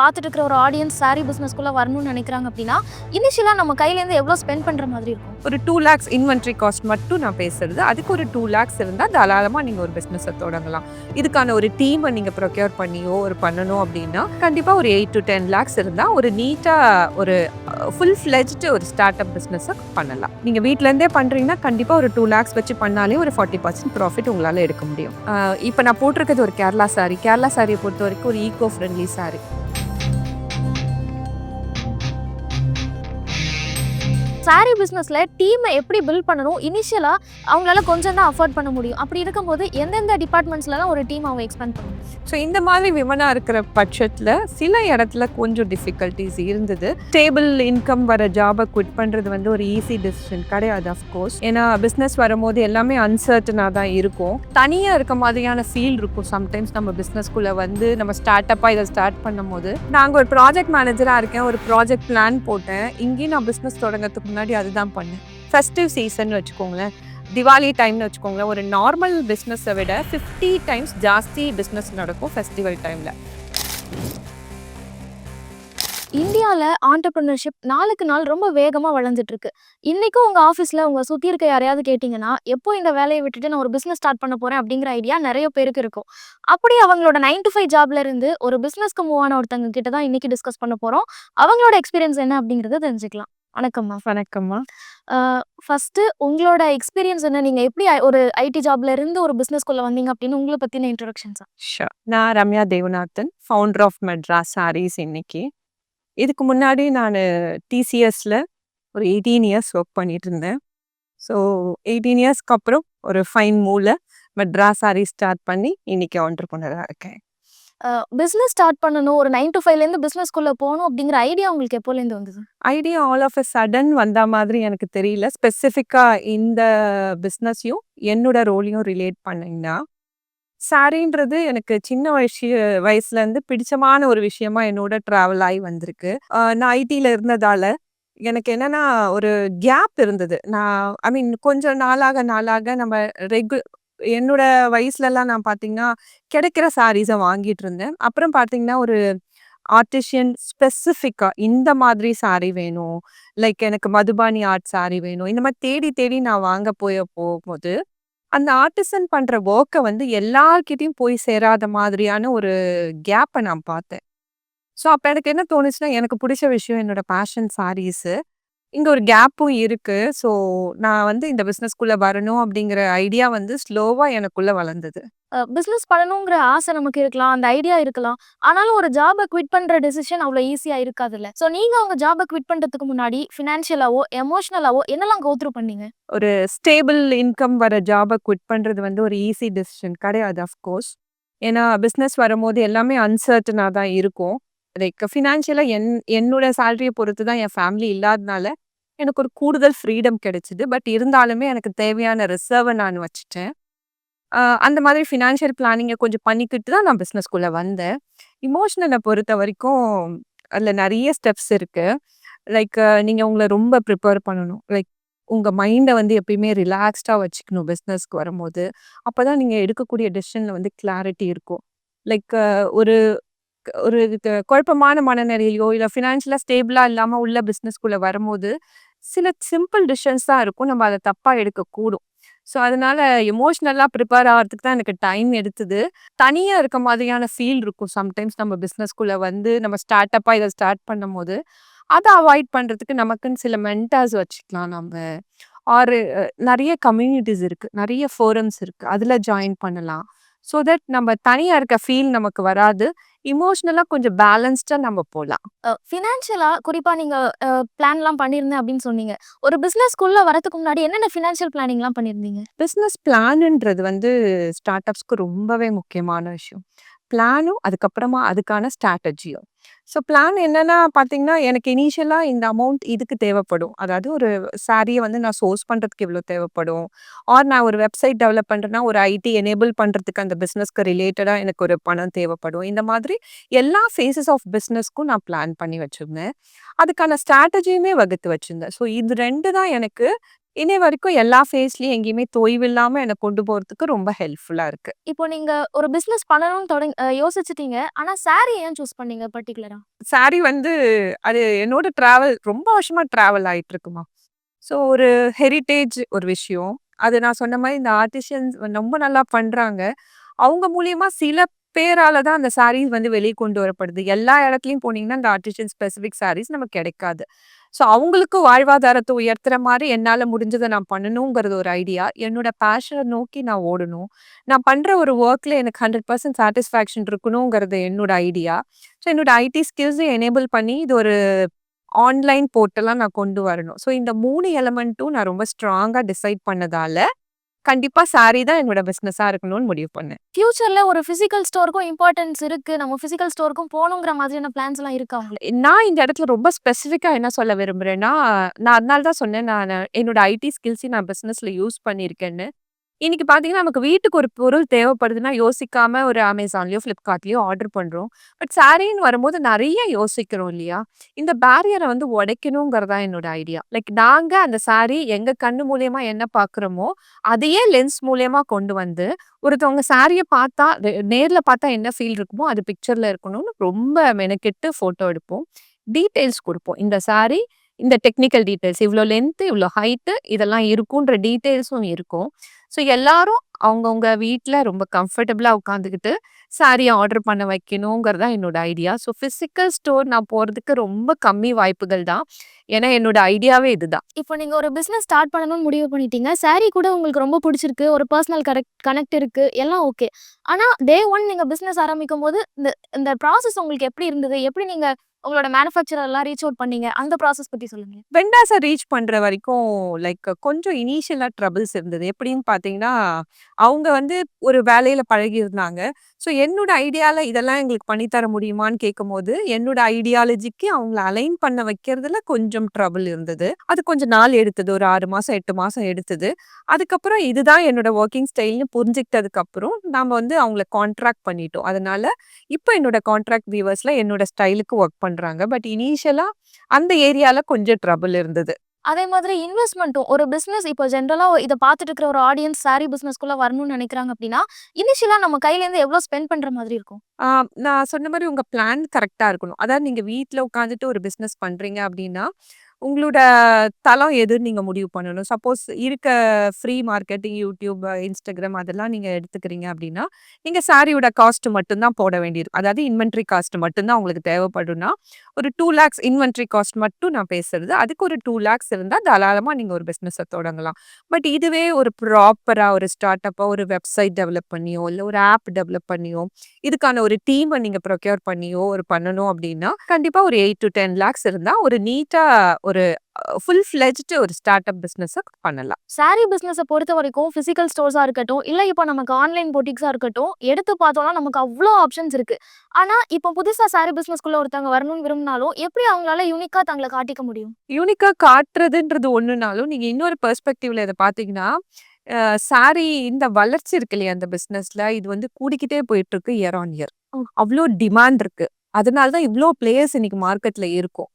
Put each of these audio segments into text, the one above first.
பார்த்துட்டு இருக்கிற ஒரு ஆடியன்ஸ் சாரீ பிஸ்னஸ்க்குள்ளே வரணும்னு நினைக்கிறாங்க அப்படின்னா இனிஷியலாக நம்ம கையிலேருந்து எவ்வளோ ஸ்பெண்ட் பண்ணுற மாதிரி இருக்கும்? ஒரு டூ லேக்ஸ் இன்வென்ட்ரி காஸ்ட் மட்டும் நான் பேசுறது. அதுக்கு ஒரு டூ லேக்ஸ் இருந்தால் தாராளமாக நீங்கள் ஒரு பிஸ்னஸை தொடங்கலாம். இதுக்கான ஒரு டீமை நீங்கள் ப்ரொக்யூர் பண்ணியோ ஒரு பண்ணணும் அப்படின்னா கண்டிப்பாக ஒரு எயிட் டு டென் லேக்ஸ் இருந்தால் ஒரு நீட்டாக ஒரு ஃபுல் ஃப்ளெஜ்டு ஒரு ஸ்டார்ட் அப் பிஸ்னஸை பண்ணலாம். நீங்கள் வீட்டிலேருந்தே பண்ணுறீங்கன்னா கண்டிப்பாக ஒரு டூ லேக்ஸ் வச்சு பண்ணாலே ஒரு ஃபார்ட்டி பர்சன்ட் ப்ராஃபிட் உங்களால் எடுக்க முடியும். இப்போ நான் போட்டிருக்கிறது ஒரு கேரளா சாரி கேரளா சாரியை பொறுத்த வரைக்கும் ஒரு ஈகோ ஃப்ரெண்ட்லி சாரி சாரி பிஸ்னஸில் டீமை எப்படி பில்ட் பண்ணணும்? இனிஷியலாக அவங்களால கொஞ்சம் தான் அஃபோர்ட் பண்ண முடியும். அப்படி இருக்கும்போது எந்தெந்த டிபார்ட்மெண்ட்ஸ்லாம் ஒரு டீம் அவங்க எக்ஸ்பேண்ட் பண்ணணும்? ஸோ இந்த மாதிரி விமனாக இருக்கிற பட்சத்தில் சில இடத்துல கொஞ்சம் டிஃபிகல்ட்டிஸ் இருந்தது. ஸ்டேபிள் இன்கம் வர ஜாபை குவிட் பண்ணுறது வந்து ஒரு ஈஸி டெசிஷன் கிடையாது அஃப்கோர்ஸ் ஏன்னா பிஸ்னஸ் வரும்போது எல்லாமே அன்சர்டனாக தான் இருக்கும். தனியாக இருக்க மாதிரியான ஃபீல் இருக்கும். சம்டைம்ஸ் நம்ம பிஸ்னஸ்குள்ளே வந்து நம்ம ஸ்டார்ட் அப்பாக இதை ஸ்டார்ட் பண்ணும்போது. நாங்கள் ஒரு ப்ராஜெக்ட் மேனேஜராக இருக்கேன். ஒரு ப்ராஜெக்ட் பிளான் போட்டேன். இங்கேயும் நான் பிஸ்னஸ் தொடங்கிறதுக்கு முன்னாடி அதுதான் பண்ணேன். ஃபெஸ்டிவ் சீசன் வச்சுக்கோங்களேன். திவாலி டைம்னு வச்சுக்கோங்களேன். ஒரு நார்மல் பிஸ்னஸை விட ஃபிஃப்டி டைம்ஸ் ஜாஸ்தி பிஸ்னஸ் நடக்கும் ஃபெஸ்டிவல் டைமில் இந்தியாவில் ஆண்டர்பிரினர்ஷிப் நாளுக்கு நாள் ரொம்ப வேகமாக வளர்ந்துட்டுருக்கு. இன்றைக்கும் உங்கள் ஆஃபீஸில் உங்கள் சுற்றி இருக்க யாரையாவது கேட்டிங்கன்னா எப்போ இந்த வேலையை விட்டுட்டு நான் ஒரு பிஸ்னஸ் ஸ்டார்ட் பண்ண போகிறேன் அப்படிங்கிற ஐடியா நிறைய பேருக்கு இருக்கும். அப்படி அவங்களோட நைன் டு ஃபைவ் ஜாப்ல இருந்து ஒரு பிஸ்னஸ்க்கு மூவ் ஆன ஒருத்தங்க கிட்ட தான் இன்றைக்கி டிஸ்கஸ் பண்ண போகிறோம் அவங்களோட எக்ஸ்பீரியன்ஸ் என்ன அப்படிங்கிறத தெரிஞ்சுக்கலாம். வணக்கம்மா. வணக்கம்மா. ஃபர்ஸ்ட் உங்களோட எக்ஸ்பீரியன்ஸ் என்ன? நீங்க எப்படி ஐ- ஒரு ஐடி ஜாப்ல இருந்து ஒரு பிசினஸ்க்குள்ள வந்தீங்க அப்படின்னு உங்களை பத்தின இன்ட்ரோடக்ஷன்ஸ் ஷோ நான் ரம்யா தேவநாதன் ஃபவுண்டர் ஆஃப் மெட்ராஸ் சாரீஸ் இன்னைக்கு. இதுக்கு முன்னாடி நான் டிசிஎஸ்ல ஒரு எயிட்டீன் இயர்ஸ் ஒர்க் பண்ணிட்டு இருந்தேன். ஸோ எயிட்டீன் இயர்ஸ்க்கு அப்புறம் ஒரு ஃபைன் மூல மெட்ராஸ் சாரீஸ் ஸ்டார்ட் பண்ணி இன்னைக்கு ஆண்டர்பனராக இருக்கேன். பிஸ்னஸ் ஸ்டார்ட் பண்ணணும். ஒரு நைன் டு ஃபைவ்லேருந்து பிஸ்னஸ்க்குள்ளே போகணும் அப்படிங்கிற ஐடியா உங்களுக்கு எப்போலேருந்து வந்தது? Idea all of a sudden வந்த மாதிரி எனக்கு தெரியல. ஸ்பெசிஃபிக்காக இந்த பிஸ்னஸையும் என்னோட ரோலையும் ரிலேட் பண்ணீங்கன்னா சாரின்றது எனக்கு சின்ன வயசு வயசுலேருந்து பிடிச்சமான ஒரு விஷயமா என்னோட ட்ராவல் ஆகி வந்திருக்கு. நான் ஐடியில் இருந்ததால் எனக்கு என்னன்னா ஒரு கேப் இருந்தது. நான் ஐ மீன் கொஞ்சம் நாளாக நாளாக நம்ம ரெகு என்னோட வயசுலலாம் நான் பார்த்தீங்கன்னா கிடைக்கிற சாரீஸை வாங்கிட்டு இருந்தேன் அப்புறம் பார்த்தீங்கன்னா ஒரு ஆர்டிஷியன் ஸ்பெசிஃபிக்காக இந்த மாதிரி சாரி வேணும். லைக் எனக்கு மதுபானி ஆர்ட் சாரி வேணும். இந்த மாதிரி தேடி தேடி நான் வாங்க போய் போகும்போது அந்த ஆர்டிசன் பண்ற ஒர்க்கை வந்து எல்லார்கிட்டயும் போய் சேராத மாதிரியான ஒரு கேப்பை நான் பார்த்தேன். ஸோ அப்போ எனக்கு என்ன தோணுச்சுன்னா எனக்கு பிடிச்ச விஷயம் என்னோட பேஷன் சாரீஸு இங்கே ஒரு கேப்பும் இருக்கு. ஸோ நான் வந்து இந்த பிஸ்னஸ்குள்ளே வரணும் அப்படிங்கிற ஐடியா வந்து ஸ்லோவாக எனக்குள்ளே வளர்ந்தது. பிசினஸ் பண்ணணுங்கிற ஆசை நமக்கு இருக்கலாம். அந்த ஐடியா இருக்கலாம். ஆனாலும் ஒரு ஜாபை குவிட் பண்ற டெசிஷன் அவ்வளோ ஈஸியா இருக்காதுல்ல. ஸோ நீங்க உங்க ஜாபை குவிட் பண்றதுக்கு முன்னாடி ஃபினான்ஷியலாவோ எமோஷனலாவோ என்னெல்லாம் கோத்ரூ பண்ணீங்க? ஒரு ஸ்டேபிள் இன்கம் வர ஜாபை குவிட் பண்ணுறது வந்து ஒரு ஈஸி டெசிஷன் கிடையாது அஃப்கோர்ஸ் ஏன்னா பிஸ்னஸ் வரும்போது எல்லாமே அன்சர்டனாக தான் இருக்கும். லைக் ஃபினான்ஷியலாக என் என்னோட சேலரியை பொறுத்து தான் என் ஃபேமிலி இல்லாதனால எனக்கு ஒரு கூடுதல் ஃப்ரீடம் கிடைச்சிது. பட் இருந்தாலுமே எனக்கு தேவையான ரிசர்வை நான் வச்சுட்டேன். அந்த மாதிரி ஃபினான்ஷியல் பிளானிங்கை கொஞ்சம் பண்ணிக்கிட்டு தான் நான் பிஸ்னஸ்குள்ளே வந்தேன். இமோஷனலை பொறுத்த வரைக்கும் அதில் நிறைய ஸ்டெப்ஸ் இருக்குது லைக் நீங்கள் உங்களை ரொம்ப ப்ரிப்பேர் பண்ணணும். லைக் உங்கள் மைண்டை வந்து எப்பயுமே ரிலாக்ஸ்டாக வச்சுக்கணும் பிஸ்னஸ்க்கு வரும்போது. அப்போ தான் நீங்கள் எடுக்கக்கூடிய டெசிஷனில் வந்து கிளாரிட்டி இருக்கும். லைக் ஒரு ஒரு குழப்பமான மனநிலையிலையோ இல்லை ஃபினான்ஷியலாக ஸ்டேபிளாக இல்லாமல் உள்ள பிஸ்னஸ்குள்ளே வரும்போது சில சிம்பிள் டிசிஷன்ஸ் தான் இருக்கும். நம்ம அதை தப்பாக எடுக்கக்கூடும். ஸோ அதனால எமோஷ்னலாக ப்ரிப்பேர் ஆகிறதுக்கு தான் எனக்கு டைம் எடுத்தது. தனியாக இருக்க மாதிரியான ஃபீல் இருக்கும். சம்டைம்ஸ் நம்ம பிஸ்னஸ்குள்ளே வந்து நம்ம ஸ்டார்ட் அப்பாக இதை ஸ்டார்ட் பண்ணும்போது அதை அவாய்ட் பண்ணுறதுக்கு நமக்குன்னு சில மென்டார்ஸ் வச்சுக்கலாம் நம்ம. ஆர் நிறைய கம்யூனிட்டிஸ் இருக்குது நிறைய ஃபோரம்ஸ் இருக்குது அதில் ஜாயின் பண்ணலாம். ஸோ தட் நம்ம தனியாக இருக்க ஃபீல் நமக்கு வராது. இமோஷ்னலாக கொஞ்சம் பேலன்ஸ்டாக நம்ம போகலாம் ஃபினான்ஷியலா குறிப்பா நீங்க பிளான்லாம் பண்ணியிருந்தேன் அப்படின்னு சொன்னீங்க. ஒரு பிசினஸ்க்குள்ள வரதுக்கு முன்னாடி என்னென்ன ஃபினான்ஷியல் பிளானிங்லாம் பண்ணியிருந்தீங்க பிஸ்னஸ் பிளான்ன்றது வந்து ஸ்டார்ட் அப்ஸ்க்கு ரொம்பவே முக்கியமான விஷயம். பிளானும் அதுக்கப்புறமா அதுக்கான ஸ்ட்ராட்டஜியும் ஸோ பிளான் என்னன்னா பார்த்தீங்கன்னா எனக்கு இனிஷியலாக இந்த அமௌண்ட் இதுக்கு தேவைப்படும். அதாவது ஒரு சாரியை வந்து நான் சோர்ஸ் பண்ணுறதுக்கு இவ்வளோ தேவைப்படும். ஆர் நான் ஒரு வெப்சைட் டெவலப் பண்ணுறேன்னா ஒரு ஐடி எனேபிள் பண்ணுறதுக்கு அந்த பிஸ்னஸ்க்கு ரிலேட்டடாக எனக்கு ஒரு பணம் தேவைப்படும். இந்த மாதிரி எல்லா ஃபேஸஸ் ஆஃப் பிஸ்னஸ்க்கும் நான் பிளான் பண்ணி வச்சுருந்தேன். அதுக்கான ஸ்ட்ராட்டஜியுமே வகுத்து வச்சுருந்தேன். ஸோ இது ரெண்டு தான் எனக்கு இன்னை வரைக்கும் எல்லா ஃபேஸ்லயும் எங்கேயுமே தொய்வில்லாம என்ன கொண்டு போறதுக்கு ரொம்ப ஹெல்ப்ஃபுல்லா இருக்கு. இப்போ நீங்க ஒரு பிசினஸ் பண்ணணும்னு தொடங் அ யோசிச்சுட்டீங்க. ஆனா சாரி ஏன் சூஸ் பண்ணீங்க பர்ட்டிகுலரா? சாரி வந்து அது என்னோட டிராவல் ரொம்ப வருஷமா டிராவல் ஆயிட்டு இருக்குமா. ஸோ ஒரு ஹெரிடேஜ் ஒரு விஷயம். அது நான் சொன்ன மாரி இந்த ஆர்டிஷியன்ஸ் ரொம்ப நல்லா பண்றாங்க. அவங்க மூலியமா சில பேரால தான் அந்த சாரீஸ் வந்து வெளிய கொண்டு வரப்படுது. எல்லா இடத்துலயும் போனீங்கன்னா, இந்த ஆர்டிஷியன் ஸ்பெசிஃபிக் சாரீஸ் நமக்கு கிடைக்காது. ஸோ அவங்களுக்கு வாழ்வாதாரத்தை உயர்த்துற மாதிரி என்னால் முடிஞ்சதை நான் பண்ணணுங்கிறது ஒரு ஐடியா. என்னோட பேஷனை நோக்கி நான் ஓடணும். நான் பண்ணுற ஒரு ஒர்க்கில் எனக்கு 100% சாட்டிஸ்ஃபேக்ஷன் இருக்கணுங்கிறது என்னோட ஐடியா. ஸோ என்னோட ஐடி ஸ்கில்ஸை எனேபிள் பண்ணி இது ஒரு ஆன்லைன் போர்ட்டலாக நான் கொண்டு வரணும். ஸோ இந்த மூணு எலமெண்ட்டும் நான் ரொம்ப ஸ்ட்ராங்காக டிசைட் பண்ணதால, கண்டிப்பா சாரி தான் என்னோட பிசினஸா இருக்கணும்னு முடிவு பண்ணேன். ஃபியூச்சர்ல ஒரு பிசிக்கல் ஸ்டோருக்கும் இம்பார்ட்டன்ஸ் இருக்கு. நம்ம பிசிக்கல் ஸ்டோருக்கும் போணுங்கிற மாதிரியான பிளான்ஸ்லாம் இருக்கா உங்களுக்கு? நான் இந்த இடத்துல ரொம்ப ஸ்பெசிஃபிக்கா என்ன சொல்ல விரும்புறேன்னா, நான் அதனால தான் சொன்னேன் நானு என்னோட ஐடி ஸ்கில்ஸையும் நான் பிசினஸ்ல யூஸ் பண்ணியிருக்கேன்னு. இன்னைக்கு பார்த்தீங்கன்னா, நமக்கு வீட்டுக்கு ஒரு பொருள் தேவைப்படுதுன்னா, யோசிக்காம ஒரு அமேசான்லயோ ஃப்ளிப்கார்ட்லயோ ஆர்டர் பண்றோம். பட் சாரின்னு வரும்போது நிறைய யோசிக்கிறோம் இல்லையா? இந்த பேரியரை வந்து உடைக்கணுங்கிறது தான் என்னோட ஐடியா. லைக் நாங்க அந்த சாரி எங்க கண்ணு மூலியமா என்ன பார்க்குறோமோ, அதையே லென்ஸ் மூலியமா கொண்டு வந்து, ஒருத்தவங்க சாரியை பார்த்தா நேர்ல பார்த்தா என்ன ஃபீல் இருக்குமோ, அது பிக்சர்ல இருக்கணும்னு ரொம்ப மெனக்கெட்டு ஃபோட்டோ எடுப்போம். டீட்டெயில்ஸ் கொடுப்போம் இந்த சாரி, இந்த டெக்னிக்கல் டீட்டெயில்ஸ் இவ்வளோ லென்த்து இவ்வளோ ஹைட்டு இதெல்லாம் இருக்குன்ற டீட்டெயில்ஸும் இருக்கும். ஸோ எல்லாரும் அவங்கவுங்க வீட்டில் ரொம்ப கம்ஃபர்டபுளாக உட்காந்துக்கிட்டு, சாரியை ஆர்டர் பண்ண வைக்கணுங்கிறது தான் என்னோட ஐடியா. ஸோ ஃபிசிக்கல் ஸ்டோர் நான் போகிறதுக்கு ரொம்ப கம்மி வாய்ப்புகள் தான். ஏன்னா என்னோட ஐடியாவே இதுதான். இப்போ நீங்கள் ஒரு பிஸ்னஸ் ஸ்டார்ட் பண்ணணும்னு முடிவு பண்ணிட்டீங்க. சாரி கூட உங்களுக்கு ரொம்ப பிடிச்சிருக்கு ஒரு பர்சனல் கரெக்ட் கனெக்ட் இருக்குது எல்லாம் ஓகே. ஆனால் டே 1 நீங்க பிசினஸ் ஆரம்பிக்கும்போது, இந்த இந்த ப்ராசஸ் உங்களுக்கு எப்படி இருந்தது? எப்படி நீங்கள் உங்களோட மேனுஃபேக்சரர்லாம் ரீச் அவுட் பண்ணீங்க? அந்த ப்ராசஸ் பற்றி சொல்லுங்க. வெண்டாஸை ரீச் பண்ணுற வரைக்கும் லைக் கொஞ்சம் இனிஷியலாக ட்ரபிள்ஸ் இருந்தது. எப்படின்னு பார்த்தீங்கன்னா, அவங்க வந்து ஒரு வேலையில் பழகியிருந்தாங்க. ஸோ என்னோட ஐடியாவில் இதெல்லாம் எங்களுக்கு பண்ணி தர முடியுமான்னு கேட்கும்போது, என்னோட ஐடியாலஜிக்கு அவங்கள அலைன் பண்ண வைக்கிறதுல கொஞ்சம் ட்ரபிள் இருந்தது. அது கொஞ்சம் நாள் எடுத்தது. ஒரு ஆறு மாதம் எட்டு மாதம் எடுத்தது. அதுக்கப்புறம் இதுதான் என்னோட ஒர்க்கிங் ஸ்டைல்னு புரிஞ்சுக்கிட்டதுக்கு அப்புறம், வந்து அவங்கள கான்ட்ராக்ட் பண்ணிட்டோம். அதனால இப்போ என்னோட கான்ட்ராக்ட் வியூவர்ஸில் என்னோட ஸ்டைலுக்கு ஒர்க் பண்ண பண்றாங்க. பட் இனிஷியலா அந்த ஏரியால கொஞ்சம் ட்ரபிள் இருந்தது. அதே மாதிரி இன்வெஸ்ட்மென்ட்டும் ஒரு பிசினஸ் இப்போ ஜெனரலா இத பார்த்துட்டு இருக்கிற ஒரு ஆடியன்ஸ் சாரி பிசினஸ்க்குள்ள வரணும்னு நினைக்கிறாங்க அப்படின்னா, இனிஷியலா நம்ம கையிலேருந்து எவ்வளோ ஸ்பெண்ட் பண்ற மாதிரி இருக்கும்? நான் சொன்ன மாரி உங்க பிளான் கரெக்ட்டா இருக்கணும். அதாவது நீங்க வீட்ல உட்காந்துட்டு ஒரு பிசினஸ் பண்றீங்க அப்படின்னா, உங்களோட தளம் எதுன்னு நீங்க முடிவு பண்ணணும். சப்போஸ் இருக்க ஃப்ரீ மார்க்கெட்டிங் யூடியூப் இன்ஸ்டாகிராம் அதெல்லாம் நீங்க எடுத்துக்கிறீங்க அப்படின்னா, நீங்க சாரியோட காஸ்ட் மட்டும் தான் போட வேண்டியிருக்கும். அதாவது இன்வென்ட்ரி காஸ்ட் மட்டும்தான் உங்களுக்கு தேவைப்படும்னா, ஒரு டூ லேக்ஸ் இன்வென்ட்ரி காஸ்ட் மட்டும் நான் பேசுறது. அதுக்கு ஒரு டூ லேக்ஸ் இருந்தால் தாராளமாக நீங்கள் ஒரு பிஸ்னஸை தொடங்கலாம். பட் இதுவே ஒரு ப்ராப்பராக ஒரு ஸ்டார்ட் அப்பாக ஒரு வெப்சைட் டெவலப் பண்ணியோ, இல்லை ஒரு ஆப் டெவலப் பண்ணியோ, இதுக்கான ஒரு டீமை நீங்கள் ப்ரொக்யூர் பண்ணியோ ஒரு பண்ணணும் அப்படின்னா, கண்டிப்பாக ஒரு 8-10 லேக்ஸ் இருந்தால் ஒரு நீட்டாக ஒரு ஃபுல் ஃப்ளெட்ஜ்டு ஒரு ஸ்டார்ட் அப் பிசினஸ பண்ணலாம். சாரி பிசினஸ பொறுத்தவரைக்கும் பிசிக்கல் ஸ்டோர்ஸா இருக்கட்டும், இல்ல இப்போ நமக்கு ஆன்லைன் பொட்டிக்ஸா இருக்கட்டும், எடுத்து பார்த்தோம்னா நமக்கு அவ்ளோ ஆப்ஷன்ஸ் இருக்கு. ஆனா இப்போ புதுசா சாரி பிசினஸ்க்குள்ள ஒருத்தவங்க வரணும்னு விரும்பினாலும், எப்படி அவங்களால யூனிக்கா தங்கள காட்டிக்க முடியும்? யூனிக்கா காட்டுறதுன்றது ஒண்ணுனாலும், நீங்க இன்னொரு பெர்ஸ்பெக்டிவ்ல இத பார்த்தீங்கன்னா, சாரி இந்த வளர்ச்சி இருக்கு இல்லையா அந்த பிசினஸ்ல, இது வந்து கூடிக்கிட்டே போயிட்டு இருக்கு இயர் ஆன் இயர். ஓ. அவ்ளோ டிமாண்ட் இருக்கு. அதனால தான் இவ்ளோ பிளேயர்ஸ் இன்னைக்கு மார்க்கெட்ல இருக்கோம்.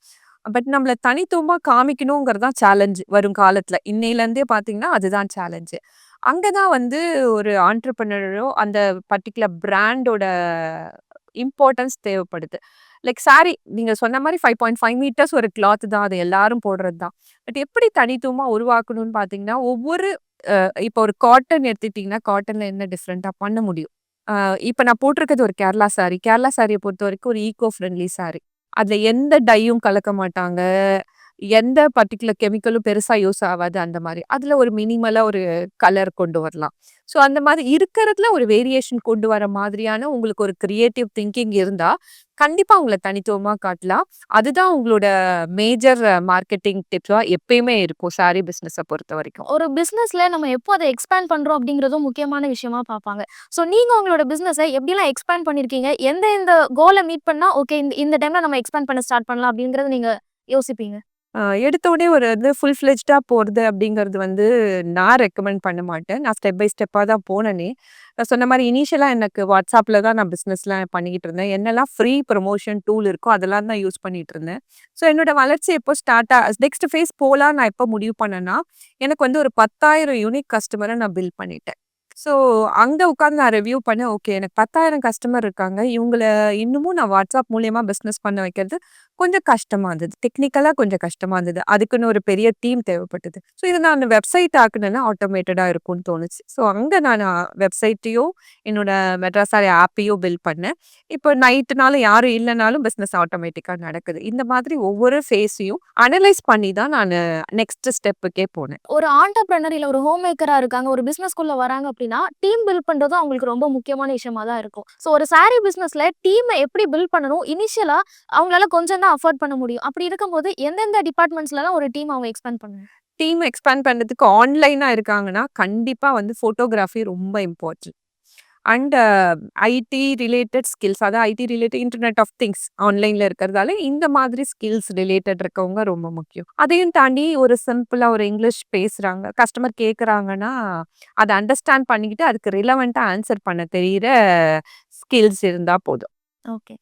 பட் நம்மள தனித்துவமா காமிக்கணுங்கிறது தான் சேலஞ்சு வரும் காலத்துல. இன்னையிலேருந்தே பார்த்தீங்கன்னா, அதுதான் சேலஞ்சு. அங்கே தான் வந்து ஒரு ஆண்டர்பிரினரோ அந்த பர்ட்டிகுலர் பிராண்டோட இம்பார்ட்டன்ஸ் தேவைப்படுது. லைக் சாரி நீங்கள் சொன்ன மாதிரி ஃபைவ் பாயிண்ட் ஃபைவ் மீட்டர்ஸ் ஒரு கிளாத் தான். அது எல்லாரும் போடுறது தான். பட் எப்படி தனித்துவமாக உருவாக்கணும்னு பார்த்தீங்கன்னா, ஒவ்வொரு இப்போ ஒரு காட்டன் எடுத்துட்டிங்கன்னா காட்டனில் என்ன டிஃப்ரெண்ட்டாக பண்ண முடியும். இப்போ நான் போட்டிருக்கிறது ஒரு கேரளா சாரி. கேரளா சாரீயை பொறுத்த வரைக்கும் ஒரு ஈகோ ஃப்ரெண்ட்லி சாரி. அதுல எந்த டையும் கலக்க மாட்டாங்க. எந்த பர்ட்டிகுலர் கெமிக்கலும் பெருசா யூஸ் ஆகாது அந்த மாதிரி அதுல ஒரு மினிமலா ஒரு கலர் கொண்டு வரலாம். ஸோ அந்த மாதிரி இருக்கிறதுல ஒரு வேரியேஷன் கொண்டு வர மாதிரியான உங்களுக்கு ஒரு கிரியேட்டிவ் திங்கிங் இருந்தா, கண்டிப்பா உங்களை தனித்துவமா காட்டலாம். அதுதான் உங்களோட மேஜர் மார்க்கெட்டிங் டிப்ஸா எப்பயுமே இருக்கும் சாரி பொறுத்த வரைக்கும் ஒரு பிசினஸ்ல நம்ம எப்போ அதை எக்ஸ்பேண்ட் பண்றோம் அப்படிங்கிறதும் முக்கியமான விஷயமா பார்ப்பாங்க. ஸோ நீங்க உங்களோட பிஸ்னஸை எப்படிலாம் எக்ஸ்பேண்ட் பண்ணியிருக்கீங்க? எந்த எந்த கோலை மீட் பண்ணா, ஓகே இந்த இந்த டைம்ல நம்ம எக்ஸ்பேண்ட் பண்ண ஸ்டார்ட் பண்ணலாம் அப்படிங்கிறத நீங்க யோசிப்பீங்க? எடுத்தோடனே ஒரு வந்து ஃபுல் ஃப்ளெஜ்டாக போகிறது அப்படிங்கிறது வந்து நான் ரெக்கமெண்ட் பண்ண மாட்டேன். நான் ஸ்டெப் பை ஸ்டெப்பாக தான் போனேனே. நான் சொன்ன மாதிரி இனிஷியலாக எனக்கு வாட்ஸ்அப்பில் தான் நான் பிஸ்னஸ்லாம் பண்ணிக்கிட்டு இருந்தேன். என்னெல்லாம் ஃப்ரீ ப்ரொமோஷன் டூல் இருக்கோ அதெல்லாம் தான் யூஸ் பண்ணிட்டு இருந்தேன். ஸோ என்னோட வளர்ச்சி எப்போ ஸ்டார்ட் ஆ நெக்ஸ்ட் ஃபேஸ் போகலாம் நான் எப்போ முடிவு பண்ணேன்னா, எனக்கு வந்து ஒரு 10,000 யூனிக் கஸ்டமரை நான் பில் பண்ணிட்டேன். ஸோ அங்க உட்கார்ந்து நான் ரிவ்யூ பண்ணேன். ஓகே எனக்கு 10,000 கஸ்டமர் இருக்காங்க. இவங்கள இன்னமும் நான் WhatsApp மூலியமா பிசினஸ் பண்ண வைக்கிறது கொஞ்சம் கஷ்டமா இருந்தது. டெக்னிக்கலா கொஞ்சம் கஷ்டமா இருந்தது. அதுக்குன்னு ஒரு பெரிய டீம் தேவைப்பட்டது. ஸோ இத நான் வெப்சைட் ஆக்குனேன்னா ஆட்டோமேட்டடா இருக்கும்னு தோணுச்சு. ஸோ அங்க நான் வெப்சைட்டையும், என்னோட மெட்ராஸாரி ஆப்பையும் பில்ட் பண்ணேன். இப்போ நைட்னாலும் யாரும் இல்லனாலும் பிசினஸ் ஆட்டோமேட்டிக்கா நடக்குது. இந்த மாதிரி ஒவ்வொரு ஃபேஸையும் அனலைஸ் பண்ணி தான் நானு நெக்ஸ்ட் ஸ்டெப்புக்கே போனேன். ஒரு ஆண்டர்பிரனர் இல்ல ஒரு ஹோம் மேக்கரா இருக்காங்க. ஒரு பிசினஸ்க்குள்ள வராங்க அப்படின்னா, டீம் பில்ட் பண்றது அவங்களுக்கு ரொம்ப முக்கியமான விஷயமா தான் இருக்கும். ஸோ ஒரு சாரி பிஸ்னஸ்ல டீமை எப்படி பில்ட் பண்ணணும்? இனிஷியலா அவங்களால கொஞ்சம் தான் அஃபோர்ட் பண்ண முடியும். அப்படி இருக்கும்போது எந்தெந்த டிபார்ட்மெண்ட்ஸ்லலாம் ஒரு டீம் அவங்க எக்ஸ்பேண்ட் பண்ணுவாங்க டீம் எக்ஸ்பேண்ட் பண்ணுறதுக்கு ஆன்லைனாக இருக்காங்கன்னா, கண்டிப்பாக வந்து ஃபோட்டோகிராஃபி ரொம்ப important. And IT related skills அதாவது IT related internet of things ஆன்லைன்ல இருக்கிறதால இந்த மாதிரி ஸ்கில்ஸ் ரிலேட்டட் இருக்கவங்க ரொம்ப முக்கியம். அதையும் தாண்டி ஒரு சிம்பிளா ஒரு இங்கிலீஷ் பேசுறாங்க. கஸ்டமர் கேட்குறாங்கன்னா, அதை அண்டர்ஸ்டாண்ட் பண்ணிக்கிட்டு அதுக்கு ரிலவெண்ட்டாக ஆன்சர் பண்ண தெரியிற ஸ்கில்ஸ் இருந்தால் போதும். ஓகே.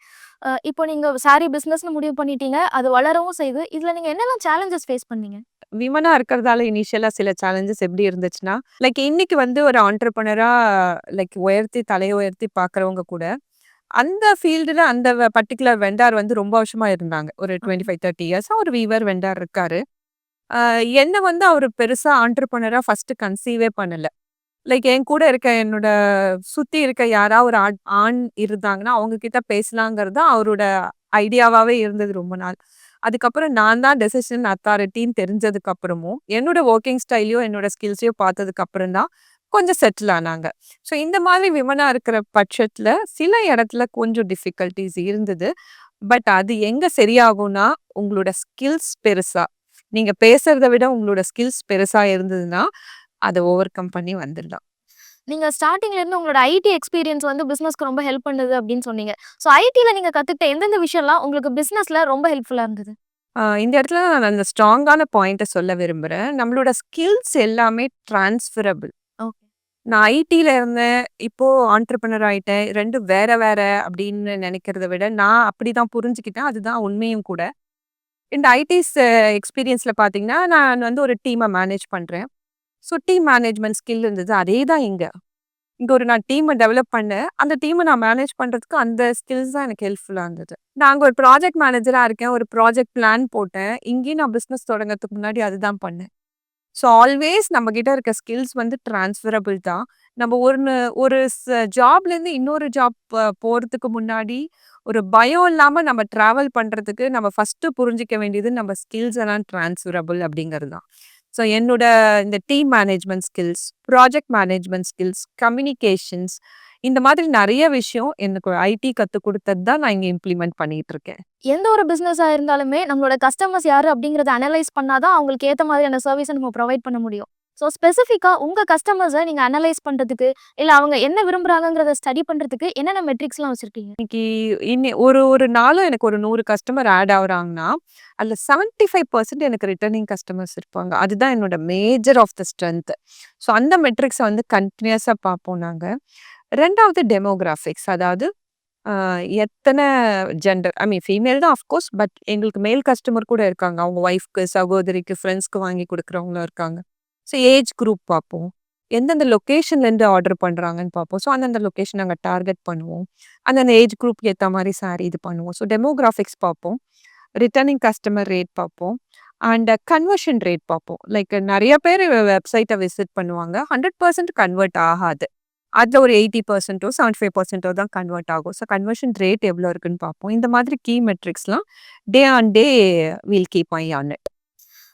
இப்போ நீங்க சாரி பிசினஸ்ன்னு முடிவு பண்ணிட்டீங்க. அது வளரவும் செய்யுது. இதுல நீங்க என்னெல்லாம் சேலஞ்சஸ் ஃபேஸ் பண்ணீங்க? விமனா இருக்கிறதால இனிஷியலா சில சேலஞ்சஸ் எப்படி இருந்துச்சுன்னா, லைக் இன்னைக்கு வந்து ஒரு ஆன்டர்பிரினரா லைக் உயர்த்தி தலை உயர்த்தி பார்க்குறவங்க கூட, அந்த ஃபீல்டுல அந்த வ பர்ட்டிகுலர் வெண்டார் வந்து ரொம்ப வருஷமா இருந்தாங்க. ஒரு ஓகே. 25, 30 இயர்ஸா ஒரு வீவர் வெண்டார் இருக்காரு. என்ன வந்து அவரு பெருசா ஆன்டர்பிரினரா ஃபர்ஸ்ட் கன்சீவே பண்ணல. லைக் என் கூட இருக்க என்னோட சுத்தி இருக்க யாரா ஒரு ஆண் ஆண் இருந்தாங்கன்னா, அவங்க கிட்ட பேசலாங்கிறது தான் அவரோட ஐடியாவாவே இருந்தது ரொம்ப நாள். அதுக்கப்புறம் நான் தான் டெசிஷன் அத்தாரிட்டின்னு தெரிஞ்சதுக்கு அப்புறமும், என்னோட ஒர்க்கிங் ஸ்டைலையும், என்னோட ஸ்கில்ஸையும் பார்த்ததுக்கு அப்புறம் தான் கொஞ்சம் செட்டில் ஆனாங்க. ஸோ இந்த மாதிரி விமனா இருக்கிற பட்சத்துல சில இடத்துல கொஞ்சம் டிஃபிகல்ட்டிஸ் இருந்தது. பட் அது எங்க சரியாகும்னா, உங்களோட ஸ்கில்ஸ் பெருசா, நீங்க பேசுறத விட உங்களோட ஸ்கில்ஸ் பெருசா இருந்ததுன்னா, அத ஓவர் கம் பண்ணி வந்துடலாம். நீங்க ஸ்டார்ட்டிங்ல இருந்து உங்களோட ஐடி எக்ஸ்பீரியன்ஸ் வந்து பிசினஸ்க்கு ரொம்ப ஹெல்ப் பண்ணுது அப்படின்னு சொன்னீங்க. ஸோ ஐடில நீங்க கத்துக்கிட்ட எந்தெந்த விஷயம்லாம் உங்களுக்கு பிசினஸ்ல ரொம்ப ஹெல்ப்ஃபுல்லா இருந்தது? இந்த இடத்துல நான் அந்த ஸ்ட்ராங்கான பாயிண்ட்ட சொல்ல விரும்புறேன். நம்மளோட ஸ்கில்ஸ் எல்லாமே டிரான்ஸ்ஃபரபிள். நான் ஐடில இருந்தேன். இப்போ ஆன்டர்பிரினர் ஆயிட்டேன். 2ம் வேற வேற அப்படின்னு நினைக்கிறத விட, நான் அப்படிதான் புரிஞ்சுக்கிட்டேன். அதுதான் உண்மையும் கூட. இந்த ஐடிஸ் எக்ஸ்பீரியன்ஸ்ல பார்த்தீங்கன்னா, நான் வந்து ஒரு டீம மேனேஜ் பண்றேன். ஸோ டீம் மேனேஜ்மெண்ட் ஸ்கில் இருந்தது. அதே தான் இங்கே இங்கே ஒரு நான் டீமை டெவலப் பண்ணேன். அந்த டீமை நான் மேனேஜ் பண்றதுக்கு அந்த ஸ்கில்ஸ் தான் எனக்கு ஹெல்ப்ஃபுல்லா இருந்தது. நான் அங்கே ஒரு ப்ராஜெக்ட் மேனேஜராக இருக்கேன். ஒரு ப்ராஜெக்ட் பிளான் போட்டேன். இங்கேயும் நான் பிஸ்னஸ் தொடங்கிறதுக்கு முன்னாடி அதுதான் பண்ணேன். ஸோ ஆல்வேஸ் நம்ம கிட்ட இருக்க ஸ்கில்ஸ் வந்து டிரான்ஸ்ஃபரபிள் தான். நம்ம ஒரு ஒரு ஜாப்லேருந்து இன்னொரு ஜாப் போகிறதுக்கு போறதுக்கு முன்னாடி, ஒரு பயம் இல்லாம நம்ம டிராவல் பண்றதுக்கு நம்ம ஃபஸ்ட்டு புரிஞ்சுக்க வேண்டியது நம்ம ஸ்கில்ஸ் எல்லாம் டிரான்ஸ்ஃபரபிள் அப்படிங்கிறது தான். ஸோ என்னோட இந்த team management skills, project management skills, communications இந்த மாதிரி நிறைய விஷயம் எனக்கு ஐடி கற்றுக் கொடுத்தது தான் நான் இங்க இம்ப்ளிமெண்ட் பண்ணிட்டு இருக்கேன். எந்த ஒரு பிசினஸா இருந்தாலுமே நம்மளோட கஸ்டமர்ஸ் யாரு அப்படிங்கிறத அனலைஸ் பண்ணாதான் அவங்களுக்கு ஏத்த மாதிரியான சர்வீஸை நம்ம ப்ரொவைட் பண்ண முடியும். ஸோ ஸ்பெசிஃபிக்காக உங்கள் கஸ்டமர்ஸை நீங்கள் அனலைஸ் பண்ணுறதுக்கு இல்லை அவங்க என்ன விரும்புகிறாங்கிறத ஸ்டடி பண்ணுறதுக்கு என்னென்ன மெட்ரிக்ஸ்லாம் வச்சுருக்கீங்க இன்னைக்கு இன்னி ஒரு ஒரு நாளும் எனக்கு ஒரு நூறு கஸ்டமர் ஆட் ஆகுறாங்கன்னா, அதில் செவன்ட்டி ஃபைவ் பர்சன்ட் எனக்கு ரிட்டர்னிங் கஸ்டமர்ஸ் இருப்பாங்க. அதுதான் என்னோட major of the strength. So அந்த மெட்ரிக்ஸை வந்து கண்டினியூஸாக பார்ப்போம் நாங்கள் ரெண்டாவது டெமோகிராஃபிக்ஸ் அதாவது எத்தனை ஜெண்டர் ஐ மீன் ஃபீமேல் தான் ஆஃப்கோர்ஸ். பட் எங்களுக்கு மேல் கஸ்டமர் கூட இருக்காங்க. அவங்க ஒய்ஃப்க்கு, சகோதரிக்கு, ஃப்ரெண்ட்ஸ்க்கு வாங்கி கொடுக்குறவங்களும் இருக்காங்க. ஸோ ஏஜ் குரூப் பார்ப்போம். எந்தெந்த லொக்கேஷன்லேருந்து ஆர்டர் பண்ணுறாங்கன்னு பார்ப்போம். ஸோ அந்தந்த லொக்கேஷன் நாங்கள் டார்கெட் பண்ணுவோம். அந்தந்த ஏஜ் குரூப்க்கு ஏற்ற மாதிரி சாரி இது பண்ணுவோம். ஸோ டெமோகிராஃபிக்ஸ் பார்ப்போம். ரிட்டர்னிங் கஸ்டமர் ரேட் பார்ப்போம். அண்ட் கன்வர்ஷன் ரேட் பார்ப்போம். லைக் நிறைய பேர் வெப்சைட்டை விசிட் பண்ணுவாங்க. 100% கன்வெர்ட் ஆகாது. அதில் ஒரு எயிட்டி பர்சன்ட்டோ செவன்டி ஃபைவ் பர்சன்ட்டோ தான் கன்வெர்ட் ஆகும். ஸோ கன்வர்ஷன் ரேட் எவ்வளோ இருக்குன்னு பார்ப்போம். இந்த மாதிரி key மெட்ரிக்ஸ்லாம் day on day we'll keep eye on it.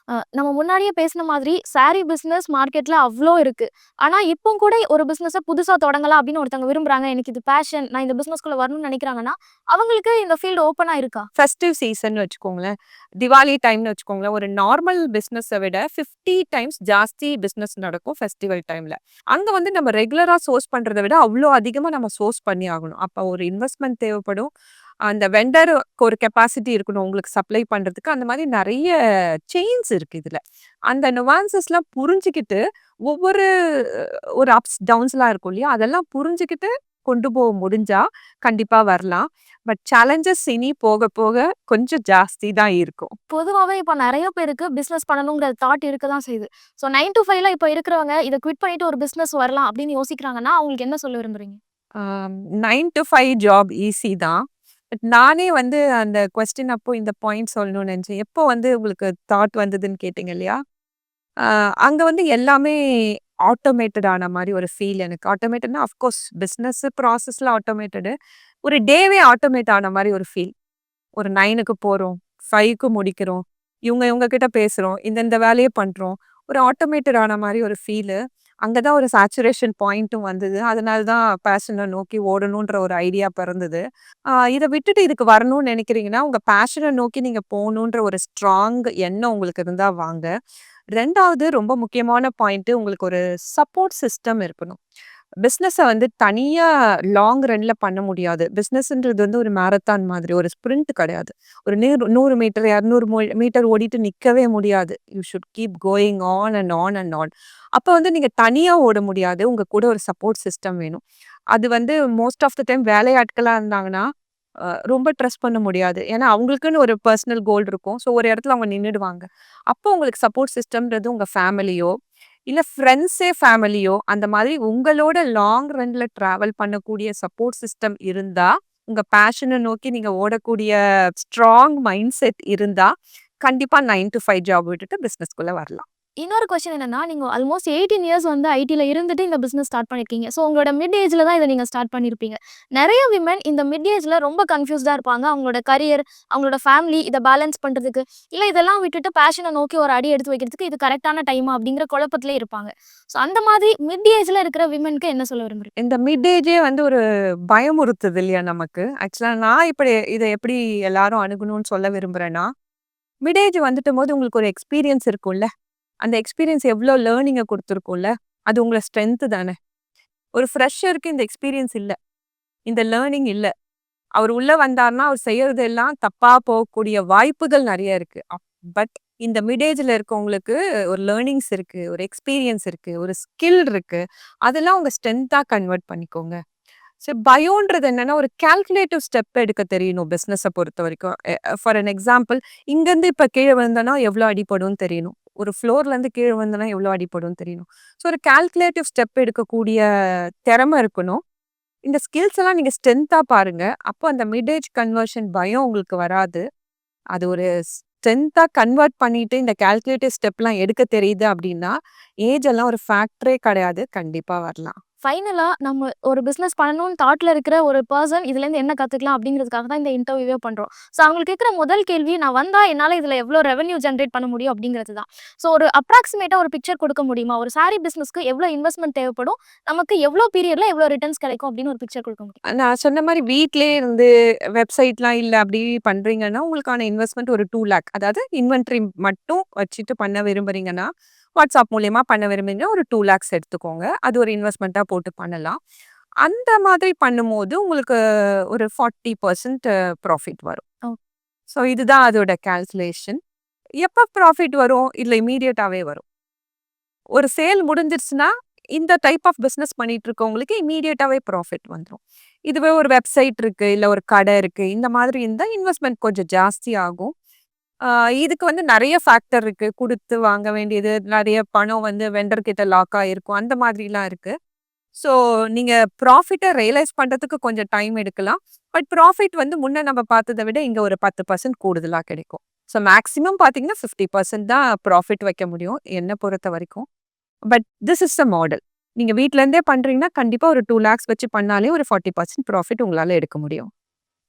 நம்ம முன்னாடியே பேசின மாதிரி சாரி பிஸ்னஸ் மார்க்கெட்ல அவ்வளோ இருக்கு. ஆனா இப்போ கூட ஒரு பிஸ்னஸை புதுசா தொடங்கலாம் அப்படின்னு ஒருத்தவங்க விரும்புறாங்க. எனக்கு இது பேஷன். நான் இந்த பிசினஸ்க்குள்ள வரணும்னு நினைக்கிறாங்கன்னா, அவங்களுக்கு இந்த ஃபீல்டு ஓப்பனா இருக்கா? ஃபெஸ்டிவ் சீசன்னு வச்சுக்கோங்களேன். திவாலி டைம்னு வச்சுக்கோங்களேன். ஒரு நார்மல் பிஸ்னஸை விட 50 டைம்ஸ் ஜாஸ்தி பிஸ்னஸ் நடக்கும் ஃபெஸ்டிவல் டைம்ல. அங்க வந்து நம்ம ரெகுலரா சோர்ஸ் பண்றதை விட அவ்வளோ அதிகமா நம்ம சோர்ஸ் பண்ணி ஆகணும். அப்ப ஒரு இன்வெஸ்ட்மெண்ட் தேவைப்படும். அந்த வெண்டருக்கு ஒரு கெப்பாசிட்டி இருக்கணும் உங்களுக்கு சப்ளை பண்றதுக்கு. அந்த மாரி நெறைய செயின்ஸ் இருக்கு இதுல. அந்த நுவான்சஸ்லாம் புரிஞ்சுகிட்டு, ஒவ்வொரு ஒரு அப்ஸ், டவுன்ஸ்லாம் இருக்கும் இல்லையா? அதெல்லாம் புரிஞ்சுகிட்டு கொண்டு போக முடிஞ்சா, கண்டிப்பா வரலாம். பட் சேலஞ்சஸ் இனி போக போக கொஞ்சம் ஜாஸ்தி தான் இருக்கும். பொதுவாவே இப்ப நெறைய பேருக்கு பிசினஸ் பண்ணணுங்கிற தாட் இருக்க தான் செய்யுது. ஸோ 9 டூ 5ல இப்ப இருக்கிறவங்க இத குவிட் பண்ணிட்டு ஒரு பிசினஸ் வரலாம் அப்படின்னு யோசிக்கிறாங்கன்னா, அவங்களுக்கு என்ன சொல்ல விரும்புறீங்க? 9 டூ 5 ஜாப் ஈஸி தான். பட் நானே வந்து அந்த கொஸ்டின் அப்போ இந்த பாயிண்ட் சொல்லணும்னு நினச்சேன் எப்போ வந்து உங்களுக்கு தாட் வந்ததுன்னு கேட்டீங்க இல்லையா? அங்கே வந்து எல்லாமே ஆட்டோமேட்டட் ஆன மாதிரி ஒரு ஃபீல் எனக்கு. ஆட்டோமேட்டட்னா அஃப்கோர்ஸ் பிஸ்னஸ் ப்ராசஸ்ல ஆட்டோமேட்டடு. ஒரு டேவே ஆட்டோமேட் ஆன மாதிரி ஒரு ஃபீல். ஒரு நைனுக்கு போகிறோம் ஃபைவ்க்கு முடிக்கிறோம். இவங்க இவங்க கிட்ட பேசுகிறோம் இந்தந்த வேலையை பண்ணுறோம் ஒரு ஆட்டோமேட்டட் ஆன மாதிரி ஒரு ஃபீலு. அங்கே தான் ஒரு சேச்சுரேஷன் பாயிண்ட்டும் வந்தது. அதனால தான் பேஷனை நோக்கி ஓடணுன்ற ஒரு ஐடியா பிறந்தது. இதை விட்டுட்டு இதுக்கு வரணும்னு நினைக்கிறீங்கன்னா உங்கள் பேஷனை நோக்கி நீங்கள் போகணுன்ற ஒரு ஸ்ட்ராங் எண்ணம் உங்களுக்கு இருந்தால் வாங்க. ரெண்டாவது ரொம்ப முக்கியமான பாயிண்ட்டு உங்களுக்கு ஒரு சப்போர்ட் சிஸ்டம் இருக்கணும். பிஸ்னஸை வந்து தனியாக லாங் ரன்ல பண்ண முடியாது. பிஸ்னஸ்ன்றது வந்து ஒரு மேரத்தான் மாதிரி. ஒரு ஸ்ப்ரிண்ட் கிடையாது. ஒரு நீர் நூறு மீட்டர், 200 மோ மீட்டர் ஓடிட்டு நிற்கவே முடியாது. You should keep going on and on and on. அப்போ வந்து நீங்கள் தனியாக ஓட முடியாது. உங்கள் கூட ஒரு சப்போர்ட் சிஸ்டம் வேணும். அது வந்து மோஸ்ட் ஆஃப் த டைம் வேலையாட்களாக இருந்தாங்கன்னா, ரொம்ப ட்ரெஸ் பண்ண முடியாது. ஏன்னா அவங்களுக்குன்னு ஒரு பர்சனல் கோல் இருக்கும். ஸோ ஒரு இடத்துல அவங்க நின்னுடுவாங்க. அப்போ உங்களுக்கு சப்போர்ட் சிஸ்டம்ன்றது உங்கள் ஃபேமிலியோ, இல்லை ஃப்ரெண்ட்ஸே ஃபேமிலியோ, அந்த மாதிரி உங்களோட லாங் ரன்ல ட்ராவல் பண்ணக்கூடிய சப்போர்ட் சிஸ்டம் இருந்தா, உங்க பேஷனை நோக்கி நீங்க ஓடக்கூடிய ஸ்ட்ராங் மைண்ட் செட் இருந்தா, கண்டிப்பா நைன் டு ஃபைவ் ஜாப் விட்டுட்டு பிஸ்னஸ்குள்ள வரலாம். இன்னொரு கொஸ்டின் என்னன்னா, நீங்க ஆல்மோஸ்ட் 18 இயர்ஸ் வந்து ஐடியில் இருந்துட்டு இந்த பிசினஸ் ஸ்டார்ட் பண்ணியிருக்கீங்க. ஸோ உங்களோட மிட் ஏஜ்ல தான் இதை நீங்க ஸ்டார்ட் பண்ணியிருப்பீங்க. நிறைய விமன் இந்த மிட் ஏஜ்ல ரொம்ப கன்ஃப்யூஸ்டா இருப்பாங்க. அவங்களோட கரியர், அவங்களோட ஃபேமிலி இதை பேலன்ஸ் பண்றதுக்கு, இல்ல இதெல்லாம் விட்டுட்டு பேஷனை நோக்கி ஒரு அடி எடுத்து வைக்கிறதுக்கு இது கரெக்டான டைமா அப்படிங்கிற குழப்பத்திலே இருப்பாங்க. ஸோ அந்த மாதிரி மிட் ஏஜ்ல இருக்கிற விமனுக்கு என்ன சொல்ல விரும்புகிறேன் இந்த மிட் ஏஜே வந்து ஒரு பயமுறுத்துது இல்லையா நமக்கு? ஆக்சுவலா நான் இப்படி இதை எப்படி எல்லாரும் அணுகணும்னு சொல்ல விரும்புறேன்னா, மிட் ஏஜ் வந்துட்டம்போது உங்களுக்கு ஒரு எக்ஸ்பீரியன்ஸ் இருக்கும்ல. அந்த எக்ஸ்பீரியன்ஸ் எவ்வளோ லேர்னிங்கை கொடுத்துருக்கோம்ல அது உங்களை ஸ்ட்ரென்த்து தானே. ஒரு ஃப்ரெஷருக்கு இந்த எக்ஸ்பீரியன்ஸ் இல்லை இந்த லேர்னிங் இல்லை அவர் உள்ளே வந்தார்னா, அவர் செய்யறதெல்லாம் தப்பாக போகக்கூடிய வாய்ப்புகள் நிறைய இருக்குது அப் பட் இந்த மிடேஜில் இருக்கவங்களுக்கு ஒரு லேர்னிங்ஸ் இருக்குது ஒரு எக்ஸ்பீரியன்ஸ் இருக்குது ஒரு ஸ்கில் இருக்குது அதெல்லாம் உங்கள் ஸ்ட்ரென்த்தாக கன்வெர்ட் பண்ணிக்கோங்க. ஸோ பயோன்றது என்னென்னா ஒரு கால்குலேட்டிவ் ஸ்டெப் எடுக்க தெரியணும் பிஸ்னஸை பொறுத்த வரைக்கும் ஃபார் அன் எக்ஸாம்பிள் இங்கேருந்து இப்போ கீழே விழுந்தோன்னா எவ்வளோ அடிப்படும் தெரியணும். ஒரு ஃப்ளோர்லேருந்து கீழே விழுந்தேன்னா எவ்வளோ அடிப்படும் தெரியணும். ஸோ ஒரு கால்குலேட்டிவ் ஸ்டெப் எடுக்கக்கூடிய திறமை இருக்கணும். இந்த ஸ்கில்ஸ் எல்லாம் நீங்கள் ஸ்ட்ரென்த்தாக பாருங்கள் அப்போ அந்த மிட் ஏஜ் கன்வர்ஷன் பயம் உங்களுக்கு வராது. அது ஒரு ஸ்ட்ரென்த்தாக கன்வெர்ட் பண்ணிட்டு இந்த கால்குலேட்டிவ் ஸ்டெப்லாம் எடுக்க தெரியுது அப்படின்னா, ஏஜ் எல்லாம் ஒரு ஃபேக்டரே கிடையாது. கண்டிப்பாக வரலாம். ஃபைனலாக நம்ம ஒரு பிஸ்னஸ் பண்ணணும்னு தாட்டில் இருக்கிற ஒரு பர்சன் இதுலேருந்து என்ன கற்றுக்கலாம் அப்படிங்கிறதுக்காக தான் இந்த இன்டர்வியூவே பண்ணுறோம் ஸோ அவங்களுக்கு கேட்குற முதல் கேள்வி, நான் வந்தால் என்னால் இதில் எவ்வளோ ரெவன்யூ ஜென்ரேட் பண்ண முடியும் அப்படிங்கிறது தான். ஸோ ஒரு அப்ராக்சிமேட்டாக ஒரு பிக்சர் கொடுக்க முடியுமா? ஒரு சாரி பிஸ்னஸ்க்கு எவ்வளோ இன்வெஸ்ட்மெண்ட் தேவைப்படும்? நமக்கு எவ்வளோ பீரியடில் எவ்வளோ ரிட்டர்ன்ஸ் கிடைக்கும் அப்படின்னு ஒரு பிக்சர் கொடுக்க முடியும். நான் சொன்ன மாதிரி வீட்டிலே இருந்து வெப்சைட்லாம் இல்லை அப்படி பண்ணுறீங்கன்னா உங்களுக்கான இன்வெஸ்ட்மெண்ட் ஒரு டூ லேக் அதாவது இன்வென்ட்ரி மட்டும் வச்சுட்டு பண்ண விரும்புறீங்கன்னா, WhatsApp மூலியமா பண்ண விரும்புறீங்கன்னா, ஒரு 2,00,000 எடுத்துக்கோங்க. அது ஒரு இன்வெஸ்ட்மென்ட்டா போட்டு பண்ணலாம். அந்த மாதிரி பண்ணும்போது உங்களுக்கு ஒரு 40% ப்ராஃபிட் வரும். ஸோ இதுதான் அதோட கால்குலேஷன். எப்ப ப்ராஃபிட் வரும்? இல்ல இம்மீடியட்டாவே வரும். ஒரு சேல் முடிஞ்சிருச்சுன்னா, இந்த டைப் ஆஃப் பிசினஸ் பண்ணிட்டு இருக்கவங்களுக்கு இம்மீடியட்டாவே ப்ராஃபிட் வந்துரும். இதுவே ஒரு வெப்சைட் இருக்கு, இல்ல ஒரு கடை இருக்கு. இந்த மாதிரி இருந்தா இன்வெஸ்ட்மென்ட் கொஞ்சம் ஜாஸ்தி ஆகும். ஆ இதுக்கு வந்து நெறைய ஃபேக்டர் இருக்கு. குடுத்து வாங்க வேண்டியது, நெறைய பணம் வந்து வெண்டர் கிட்ட லாக் ஆயிருக்கும். அந்த மாதிரிலாம் இருக்கு. ஸோ நீங்க ப்ராஃபிட்ட ரியலைஸ் பண்றதுக்கு கொஞ்சம் டைம் எடுக்கலாம். பட் ப்ராஃபிட் வந்து முன்ன நம்ம பார்த்தத விட இங்க ஒரு 10% கூடுதலா கிடைக்கும். ஸோ மேக்ஸிமம் பார்த்தீங்கன்னா 50% தான் ப்ராஃபிட் வைக்க முடியும். என்ன பொறுத்தவரைக்கும். But this is the model. நீங்க வீட்ல இருந்தே பண்றீங்கன்னா, கண்டிப்பா ஒரு 2,00,000 வச்சு பண்ணாலே ஒரு 40% ப்ராஃபிட் உங்களால எடுக்க முடியும்.